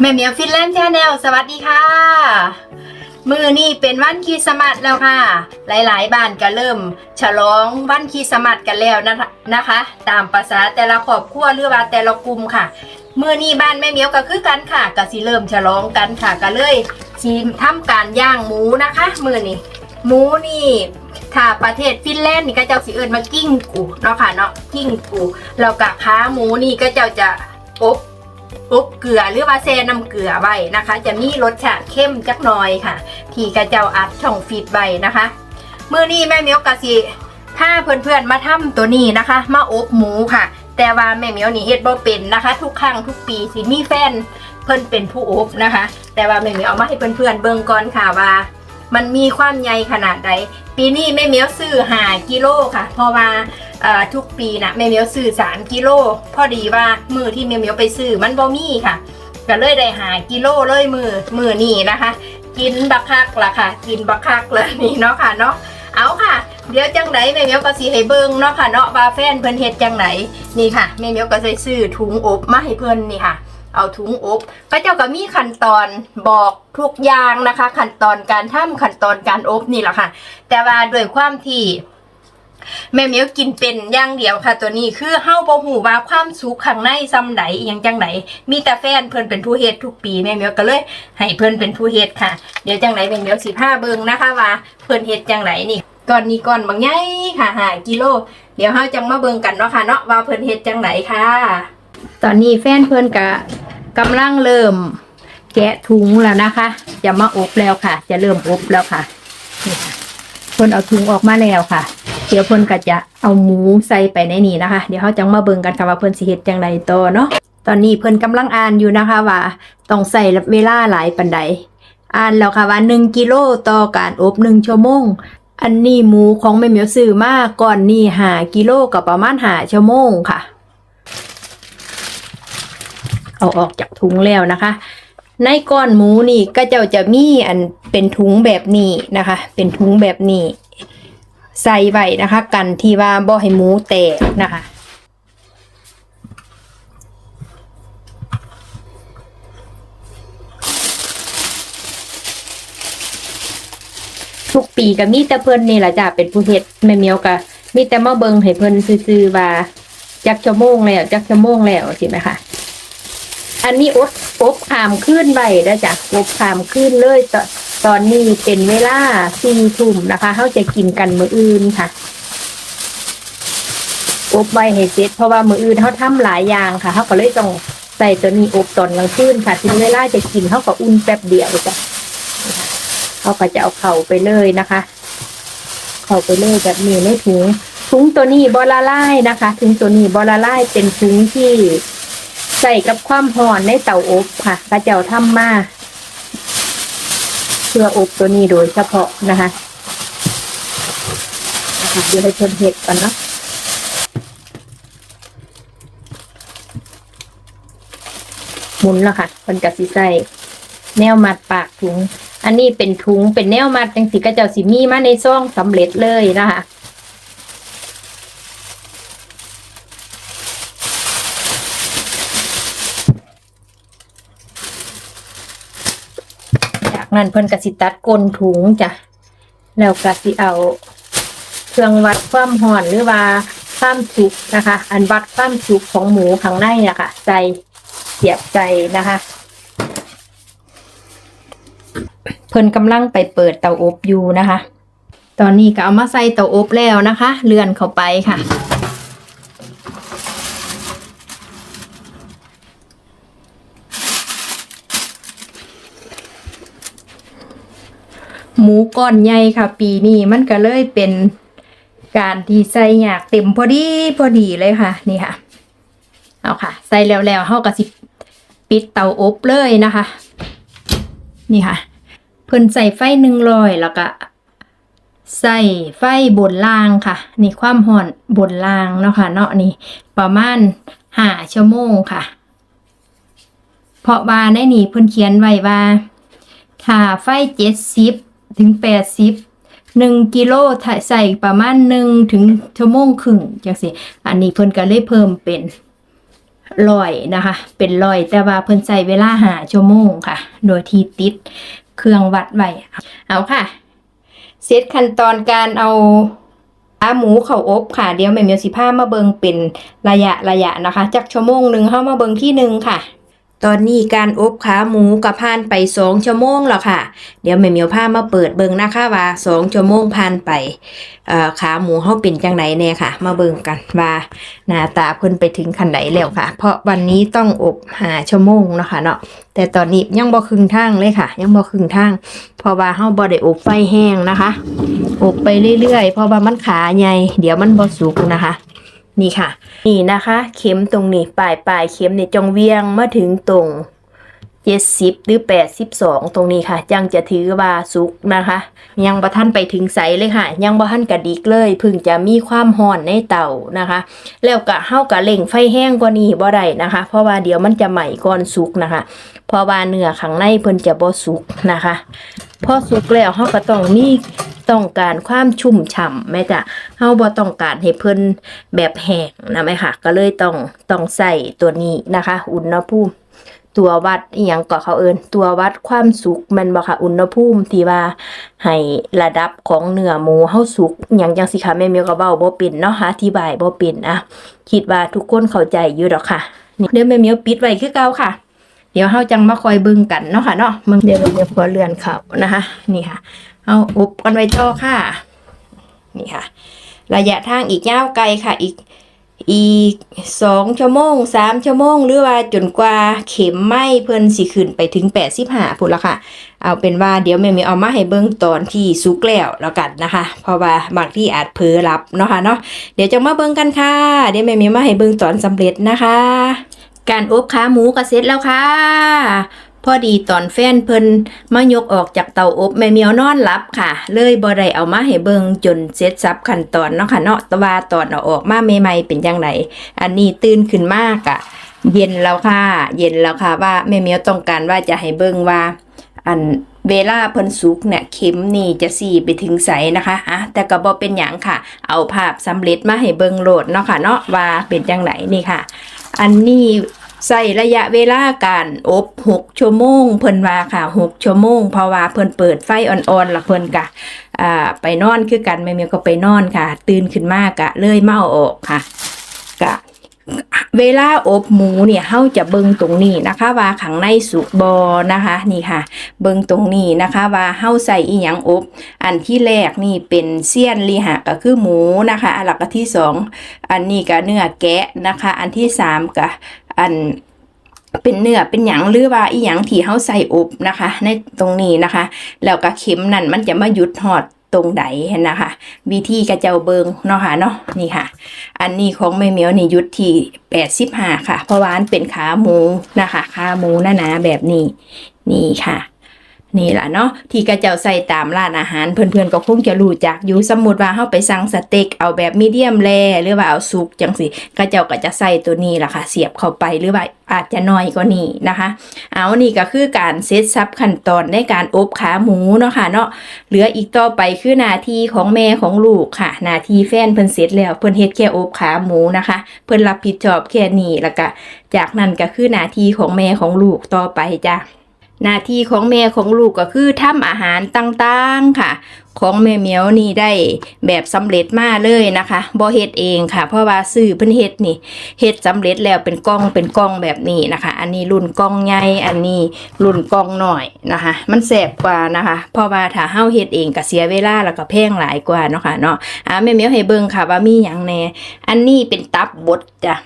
แม่เมียวฟินแลนด์ชาแนลสวัสดีค่ะ มือนี่เป็นวันคริสต์มาสแล้วค่ะ หลายๆบ้านก็เริ่ม ฉลองวันคริสต์มาสกันแล้วนะคะนะคะ ตามภาษาแต่ละครอบครัวหรือว่าแต่ละกลุ่มค่ะมือนี่บ้านแม่เมียวก็คือกันค่ะก็สิเริ่มฉลองกันค่ะก็เลยสิทำการย่างหมูนะคะมือนี่หมูนี่ถ้าประเทศฟินแลนด์นี่ก็เจ้าสิเอิญมากิ้งกูเนาะค่ะเนาะกิ้งกูแล้วก็ขาหมูนี่ก็เจ้าจะอบ อบเกลือหรือว่าแซ่น้ำเกลือไว้นะคะ จะมีรสชาติเข้มจักหน่อยค่ะ ที่กระเจ้าอัดช่องฟีดไว้นะคะมือนี้แม่เมียวกะสิพาเพื่อนๆมาทำตัวนี้นะคะ มาอบหมูค่ะ แต่ว่าแม่เมียวนี่เฮ็ดบ่เป็นนะคะ ทุกครั้งทุกปีสิมีแฟนเพิ่นเป็นผู้อบนะคะ แต่ว่าแม่เมียวเอามาให้เพื่อนๆเบิ่งก่อนค่ะว่า มันมีความใหญ่ขนาดใดปีนี้แม่เมียวซื้อหากิโลค่ะ เพราะว่า ทุกปีนะแม่เมียวซื้อสามกิโลพอดีว่ามือที่แม่เมียวไปซื้อมันบ่มีค่ะก็เลยได้หากิโลเลยมือมือนี่นะคะ กินบักคักละค่ะ กินบักคักเลยนี่เนาะค่ะเนาะเอาค่ะ เดี๋ยวจังไหนแม่เมียวก็สิให้เบิ่งเนาะค่ะเนาะว่าแฟนเพิ่นเฮ็ดจังไหนนี่ค่ะแม่เมียวก็ใส่ซื้อถุงอบมาให้เพิ่นนี่ค่ะเอาถุงอบพระเจ้าก็มีขั้นตอนบอกทุกอย่างนะคะ ขั้นตอนการทำขั้นตอนการอบนี่แหละค่ะ แต่ว่าด้วยความที่ แม่เมียวกินเป็นอย่างเดียวค่ะ ตัวนี้คือเฮาบ่ฮู้ว่าความสุขข้างในซำใดอหยังจังไดมีแต่แฟนเพิ่นเป็นผู้เฮ็ดทุกปีแม่เมียวก็เลยให้เพิ่นเป็นผู้เฮ็ดค่ะ เดี๋ยวจังไหนแม่เมียวสิพาเบิงนะคะว่าเพิ่นเฮ็ดจังไหนนี่ก้อนนี้ก้อนบางใหญ่ค่ะหากิโล เดี๋ยวเฮาจังมาเบิงกันเนาะค่ะเนาะว่าเพิ่นเฮ็ดจังไหนค่ะ ตอนนี้แฟนเพิ่นก็กำลังเริ่ม แกะถุงแล้วนะคะ จะมาอบแล้วค่ะ จะเริ่มอบแล้วค่ะนี่ค่ะ เพิ่นเอาถุงออกมาแล้วค่ะ เดี๋ยวเพิ่นก็จะเอาหมูใส่ไปในนี้นะคะ เดี๋ยวเขาจังมาเบิ่งกันค่ะว่าเพิ่นสิเฮ็ดจังไดต่อเนาะ ตอนนี้เพิ่นกำลังอ่านอยู่นะคะว่าต้องใส่เวลาหลายปานใด อ่านแล้วค่ะว่า1กิโลต่อการอบ1ชั่วโมง อันนี้หมูของแม่เหมียวซื้อมาก่อนนี่5กิโลก็ประมาณ5ชั่วโมงค่ะ เอาออกจากถุงแล้วนะคะ ในก้อนหมูนี่ก็เจ้าจะมีอันเป็นถุงแบบนี้นะคะ เป็นถุงแบบนี้ใส่ไว้นะคะ กันที่ว่าบ่ให้หมูแตกนะคะทุกปีก็มีแต่เพิ่นนี่แหละจ้ะเป็นผู้เฮ็ดแม่เมียวก็มีแต่มาเบิงให้เพิ่นซื่อๆว่าจักชั่วโมงแล้วจักชั่วโมงแล้วสิไหมคะ อันนี้อบอบขามขึ้นไว้แล้วจ้ะอบขามขึ้นเลยตอนตอนนี้เป็นเวลาสี่ทุ่มนะคะเขาจะกินกันมื้ออื่นค่ะอบไว้ให้เสร็จเพราะว่ามื้ออื่นเขาทำหลายอย่างค่ะเขาก็เลยต้องใส่ตัวนี้อบตอนกลางคืนค่ะถึงเวลาจะกินเขาก็อุ่นแป๊บเดียวจ้ะเขาก็จะเอาเข่าไปเลยนะคะ เข่าไปเลยแบบนี้ในถุงถุงตัวนี้บอละลายนะคะถุงตัวนี้บอละลายเป็นถุงที่ ใส่กับความร้อนในเตาอบค่ะกระเจ้าทำมาเพื่ออบตัวนี้โดยเฉพาะนะคะเดี๋ยวให้เพิ่มเห็ดก่อนเนาะหมุนแล้วค่ะมันกะสิใส่แนวมัดปากถุง อันนี้เป็นถุงเป็นแนวมัดจังสิกระเจ้าสิมีมาในซองสำเร็จเลยนะคะ นั้นเพิ่นกสิตัดก้นถุงจ้ะแล้วกสิเอาเครื่องวัดความห่อนหรือว่าความสุกนะคะ อันวัดความสุกของหมูข้างในนะคะใส่เสียบใจนะคะ เพิ่นกำลังไปเปิดเตาอบอยู่นะคะ ตอนนี้ก็เอามาใส่เตาอบแล้วนะคะ เลื่อนเข้าไปค่ะ หมูก้อนใหญ่ค่ะ ปีนี้มันก็เลยเป็นการที่ใส่อยากเต็มพอดีพอดีเลยค่ะ นี่ค่ะ เอาค่ะ ใส่แล้วแล้วเฮาก็สิปิดเตาอบเลยนะคะ นี่ค่ะ เพิ่นใส่ไฟหนึ่งร้อยแล้วก็ใส่ไฟบนล่างค่ะ นี่ความห่อนบนล่างเนาะค่ะ เนาะนี่ ประมาณห้าชั่วโมงค่ะ เพราะว่าในนี่เพิ่นเขียนไว้ว่าถ้าไฟเจ็ดสิบ ถึงแปดสิบหนึ่งกิโลใส่ประมาณหนึ่งถึงชั่วโมงครึ่งจังสิอันนี้เพิ่นก็เลยเพิ่มเป็นลอยนะคะ เป็นลอยแต่ว่าเพิ่นใช้เวลาหาชั่วโมงค่ะ โดยที่ติดเครื่องวัดไว้เอาค่ะเซตขั้นตอนการเอาขาหมูเข้าอบค่ะ เดี๋ยวแม่เมียวสิพามาเบิงเป็นระยะระยะนะคะจากชั่วโมงหนึ่งเข้ามาเบิงที่หนึ่งค่ะ ตอนนี้การอบขาหมูกับผ่านไปสองชั่วโมงแล้วค่ะ เดี๋ยวแม่เมียวพามาเปิดเบิงนะคะว่าสองชั่วโมงผ่านไปขาหมูเขาเป็นจังไหนแน่ค่ะ มาเบิงกันว่าหน้าตาเพิ่นไปถึงขันไหนแล้วค่ะ เพราะวันนี้ต้องอบหาชั่วโมงนะคะเนาะแต่ตอนนี้ยังบ่ครึ่งทางเลยค่ะ ยังบ่ครึ่งทางเพราะว่าเฮาบ่ได้อบไฟแห้งนะคะ อบไปเรื่อยๆเพราะว่ามันขาใหญ่เดี๋ยวมันบ่สุกนะคะ นี่ค่ะ นี่นะคะ เข็มตรงนี้ปลายปลายเข็มเนี่ยจงเวียงมาถึงตรง70หรือ82ตรงนี้ค่ะยังจะถือว่าสุกนะคะ ยังบ่ทันไปถึงใสเลยค่ะ ยังบ่ทันกระดิกเลยพิ่งจะมีความร้อนในเตานะคะ แล้วก็เฮากะเล่งไฟแห้งกว่านี้บ่ได้นะคะ เพราะว่าเดี๋ยวมันจะใหม่ก่อนสุกนะคะ เพราะว่าเนื้อข้างในเพิ่นจะบ่สุกนะคะ พอสุกแล้วเฮาก็ต้องมี ต้องการความชุ่มฉ่ำแม่จ้ะเฮาบ่ต้องการให้เพิ่นแบบแห้งนะแม่ค่ะ ก็เลยต้องต้องใส่ตัวนี้นะคะ อุณหภูมิตัววัดอีหยังก็เขาเอินตัววัดความสุกแมันบ่ค่ะอุณหภูมิที่ว่าให้ระดับของเนื้อหมูเฮาสุกอหยังจังสิคะแม่เมียวก็เว้าบ่เป็นเนาะอธิบายบ่เป็นอะคิดว่าทุกคนเข้าใจอยู่ดอกค่ะเดี๋ยวแม่เมียวปิดไว้คือเก่าค่ะ เดี๋ยวเฮาจังมาคอยเบิ่งกันเนาะค่ะเนาะมึงเดี๋ยวเดี๋ยวขอเลื่อนเขานะคะ นี่ค่ะ เอาอบกันไว้ต่อค่ะ นี่ค่ะ ระยะทางอีกยาวไกลค่ะ อีกอีกสองชั่วโมงสามชั่วโมง หรือว่าจนกว่าเข็มไหมเพิ่นสิขึ้นไปถึงแปดสิบห้าพุ่นละค่ะ เอาเป็นว่าเดี๋ยวแม่มีเอามาให้เบิ่งตอนที่สุกแล้วแล้วกันนะคะ เพราะว่าบางที่อาจเผลอรับเนาะค่ะเนาะเดี๋ยวจะมาเบิ่งกันค่ะ เดี๋ยวแม่มีมาให้เบิ่งตอนสำเร็จนะคะ การอบขาหมูก็เสร็จแล้วค่ะ พอดีตอนแฟนเพิ่นมายกออกจากเตาอบแม่เมียวนอนหลับค่ะ เลยบ่ได้เอามาให้เบิงจนเสร็จสับขั้นตอนเนาะค่ะเนาะตว่าตอนเอาออกมาใหม่ๆเป็นจังไดอันนี้ตื่นขึ้นมากอะเย็นแล้วค่ะ เย็นแล้วค่ะว่าแม่เมียวต้องการว่าจะให้เบิงว่า อันเวลาเพิ่นสุกเนี่ยเข็มนี่จะสีไปถึงใสนะคะอะแต่ก็บ่เป็นหยังค่ะ เอาภาพสำเร็จมาให้เบิงโหลดเนาะค่ะเนาะว่าเป็นจังไดนี่ค่ะ อันนี้ ใส่ระยะเวลาการอบ6ชั่วโมงเพิ่นว่าค่ะ6ชั่วโมงเพราะว่าเพิ่นเปิดไฟอ่อนๆละเพิ่นกะอ่าไปนอนคือกันแม่เมียก็ไปนอนค่ะ ตื่นขึ้นมากะเลยเมาออกค่ะกะเวลาอบหมูเนี่ยเฮาจะเบิงตรงนี้นะคะ ว่าข้างในสุกบอนะคะนี่ค่ะ เบิงตรงนี้นะคะ ว่าเฮาใส่อีหยังอบ อันที่แรกนี่เป็นเสี้ยนลีหะก็คือหมูนะคะ อันหลักที่สองอันนี้ก็เนื้อแกะนะคะ อันที่สามก็ อันเป็นเนื้อเป็นหยังหรือว่าอีหยังที่เฮาใส่อบนะคะ ในตรงนี้นะคะ แล้วก็เข็มนั่นมันจะมาหยุดหอดตรงไหนนะคะ วิธีกระเจ้าเบิงเนาะค่ะเนาะนี่ค่ะ อันนี้ของแม่เหมียวนี่หยุดที่แปดสิบห้าค่ะ เพราะว่านเป็นขาหมูนะคะ ขาหมูหนาๆแบบนี้ นี่ค่ะ นี่แหละเนาะที่กระเจ้าใส่ตามร้านอาหารเพื่อนๆก็คงจะรู้จักอยู่สมมุติว่าเฮาไปสั่งสเต็กเอาแบบมีเดียมแรหรือว่าเอาสุกจังสิกระเจ้าก็จะใส่ตัวนี้ล่ะค่ะ เสียบเข้าไปหรือว่าอาจจะน้อยกว่านี้นะคะ เอานี่ก็คือการเซตซับขั้นตอนในการอบขาหมูเนาะค่ะเนาะเหลืออีกต่อไปคือนาทีของแม่ของลูกค่ะ นาทีแฟนเพิ่นเสร็จแล้วเพิ่นเฮ็ดแค่อบขาหมูนะคะ เพิ่นรับผิดชอบแค่นี้แล้วก็จากนั้นก็คือนาทีของแม่ของลูกต่อไปจ้ะ หน้าที่ของแม่ของลูกก็คือทำอาหารต่างๆค่ะ ของแม่เหมียวนี่ได้แบบสำเร็จมาเลยนะคะบ่เฮ็ดเองค่ะ เพราะว่าซื้อเพิ่นเฮ็ดนี่เฮ็ดสำเร็จแล้วเป็นกล่องเป็นกล่องแบบนี้นะคะ อันนี้รุ่นกล่องใหญ่อันนี้รุ่นกล่องหน้อยนะคะ มันแสบกว่านะคะ เพราะว่าถ้าเฮาเฮ็ดเองก็เสียเวลาแล้วก็แพงหลายกว่าเนาะค่ะเนาะอ่าแม่เหมียวให้เบิ่งค่ะว่ามีหยังแน่อันนี้เป็นตับบดจ้ะ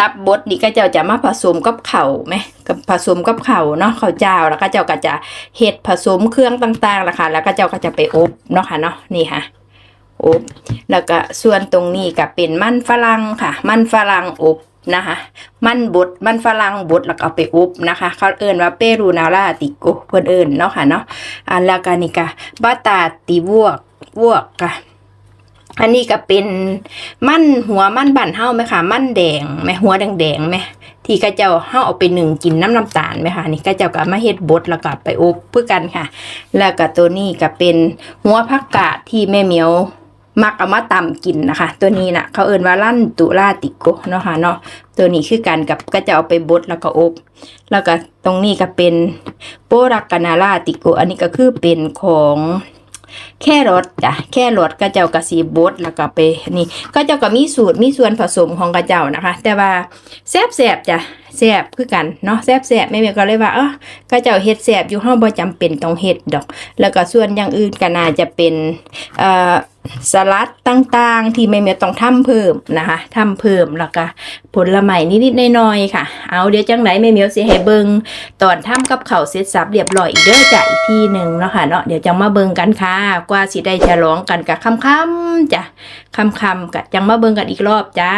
ตับบดนี่ก็เจ้าจะมาผสมกับเข้าไหมกับผสมกับเข้าเนาะข้าวเจ้าแล้วก็เจ้าก็จะเฮ็ดผสมเครื่องต่างๆล่ะค่ะ แล้วก็เจ้าก็จะไปอบเนาะค่ะเนาะนี่ค่ะอบแล้วก็ส่วนตรงนี้ก็เป็นมันฝรั่งค่ะ มันฝรั่งอบนะคะมันบดมันฝรั่งบดแล้วก็เอาไปอบนะคะ เขาเอิ้นว่าเปรูนาราติโกเพิ่อนเอิ้นเนาะค่ะเนาะอันแล้วก็นี่ก็บาตาติวกววกค่ะ อันนี้ก็เป็นมั่นหัวมั่นบั่นเฮาไหมคะมั่นแดงไหมหัวแดงๆไหมที่กระเจ้าเฮาเอาไปหนึ่งกินน้ำน้ำตาลไหมคะนี่กระเจ้าก็มาเฮ็ดบดแล้วก็ไปอบเพื่อกันค่ะ แล้วก็ตัวนี้ก็เป็นหัวผักกาดที่แม่เหมียวมักเอามาตำกินนะคะ ตัวนี้นะเขาเอิ้นว่าลั่นตุลาติโกเนาะค่ะเนาะตัวนี้คือกันกับก็จะเอาไปบดแล้วก็อบ แล้วก็ตรงนี้ก็เป็นโปรักกานาลาติโก อันนี้ก็คือเป็นของ แค่รสจ้ะแค่รสกระเจ้ากระสีบดแล้วก็ไปนี่ก็เจ้าก็มีสูตรมีส่วนผสมของกระเจ้านะคะ แต่ว่าแซ่บแสบๆจ้ะ แซบคือกันเนาะแซบแสบแม่เมียก็เลยว่าเออกระเจ้าเฮ็ดแซบอยู่ห้องบ่จำเป็นต้องเฮ็ดดอก แล้วก็ส่วนอย่างอื่นก็น่าจะเป็นเอ่อสลัดต่างๆ ที่แม่เมียต้องทำเพิ่มนะคะทำเพิ่มแล้วก็ผลไม้นิดๆหน่อยๆค่ะ เอาเดี๋ยวจังไหนแม่เมียวสิให้เบิงตอนทำกับเขาเสร็จสับเรียบร้อยอีกเด้อจ้ะอีกทีหนึ่งเนาะค่ะเนาะเดี๋ยวจังมาเบิงกันค่ะกว่าสิได้ฉลองกันกับค่ำๆจ้ะค่ำๆกับจังมาเบิงกันอีกรอบจ้า